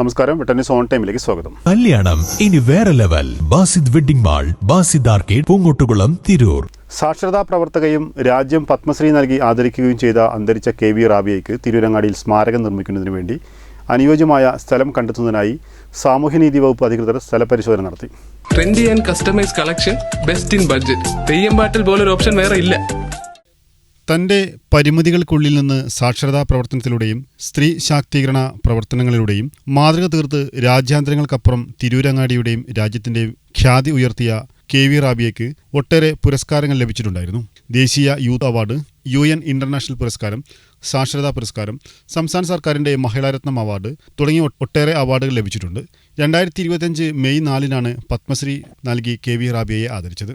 നമസ്കാരം. വെട്ടന്യൂസ് ഓൺ ടൈമിലേക്ക് സ്വാഗതം. കല്യാണം. ഇനി വേറെ level. Basid wedding mall Basid arcade Poonkottukulam Tirur. സാക്ഷരതാ പ്രവർത്തകയും രാജ്യം പത്മശ്രീ നൽകി ആദരിക്കുകയും ചെയ്ത അന്തരിച്ച കെ വി റാബിയയ്ക്ക് തിരൂരങ്ങാടിയിൽ സ്മാരകം നിർമ്മിക്കുന്നതിന് വേണ്ടി അനുയോജ്യമായ സ്ഥലം കണ്ടെത്തുന്നതിനായി സാമൂഹ്യനീതി വകുപ്പ് അധികൃതർ സ്ഥലപരിശോധന നടത്തി. Trendy and customise collection best in budget Theyyam പാട്ടിൽ പോലൊരു ഓപ്ഷൻ വേറെ ഇല്ല. തന്റെ പരിമിതികൾക്കുള്ളിൽ നിന്ന് സാക്ഷരതാ പ്രവർത്തനത്തിലൂടെയും സ്ത്രീ ശാക്തീകരണ പ്രവർത്തനങ്ങളിലൂടെയും മാതൃക തീർത്ത് രാജ്യാന്തരങ്ങൾക്കപ്പുറം തിരൂരങ്ങാടിയുടെയും രാജ്യത്തിന്റെയും ഖ്യാതി ഉയർത്തിയ കെ വി റാബിയയ്ക്ക് ഒട്ടേറെ പുരസ്കാരങ്ങൾ ലഭിച്ചിട്ടുണ്ടായിരുന്നു. ദേശീയ youth award U N international പുരസ്കാരം സാക്ഷരതാ പുരസ്കാരം സംസ്ഥാന സർക്കാരിന്റെ മഹിളാരത്നം അവാർഡ് തുടങ്ങിയ ഒട്ടേറെ അവാർഡുകൾ ലഭിച്ചിട്ടുണ്ട്. രണ്ടായിരത്തി ഇരുപത്തിയഞ്ച് മെയ് നാലിനാണ് പത്മശ്രീ നൽകി കെ വി റാബിയയെ ആദരിച്ചത്.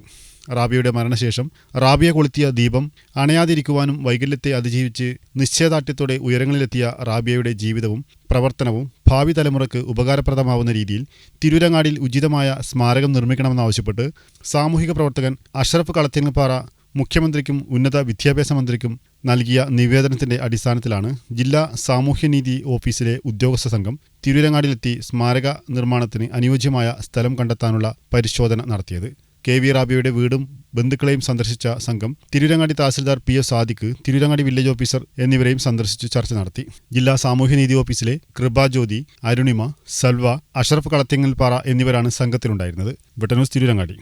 റാബിയയുടെ മരണശേഷം റാബിയ കൊളുത്തിയ ദീപം അണയാതിരിക്കുവാനും വൈകല്യത്തെ അതിജീവിച്ച് നിശ്ചയദാർഢ്യത്തോടെ ഉയരങ്ങളിലെത്തിയ റാബിയയുടെ ജീവിതവും പ്രവർത്തനവും ഭാവി തലമുറയ്ക്ക് ഉപകാരപ്രദമാവുന്ന രീതിയിൽ തിരൂരങ്ങാടിൽ ഉചിതമായ സ്മാരകം നിർമ്മിക്കണമെന്നാവശ്യപ്പെട്ട് സാമൂഹിക പ്രവർത്തകൻ അഷറഫ് കളത്തിങ്ങപ്പാറ മുഖ്യമന്ത്രിക്കും ഉന്നത വിദ്യാഭ്യാസ മന്ത്രിക്കും നൽകിയ നിവേദനത്തിന്റെ അടിസ്ഥാനത്തിലാണ് ജില്ലാ സാമൂഹ്യനീതി ഓഫീസിലെ ഉദ്യോഗസ്ഥ സംഘം തിരൂരങ്ങാടിയിലെത്തി സ്മാരക നിർമ്മാണത്തിന് അനുയോജ്യമായ സ്ഥലം കണ്ടെത്താനുള്ള പരിശോധന നടത്തിയത്. കെ വി റാബിയുടെ വീടും ബന്ധുക്കളെയും സന്ദർശിച്ച സംഘം Tirurangadi tahsildar P S Sadiq Tirurangadi village officer എന്നിവരെയും സന്ദർശിച്ച് ചർച്ച നടത്തി. ജില്ലാ സാമൂഹ്യനീതി ഓഫീസിലെ കൃപാജ്യോതി അരുണിമ സൽവ അഷറഫ് കളത്തിങ്ങൽപ്പാറ എന്നിവരാണ് സംഘത്തിലുണ്ടായിരുന്നത്. വെട്ടന്യൂസ് തിരൂരങ്ങാടി.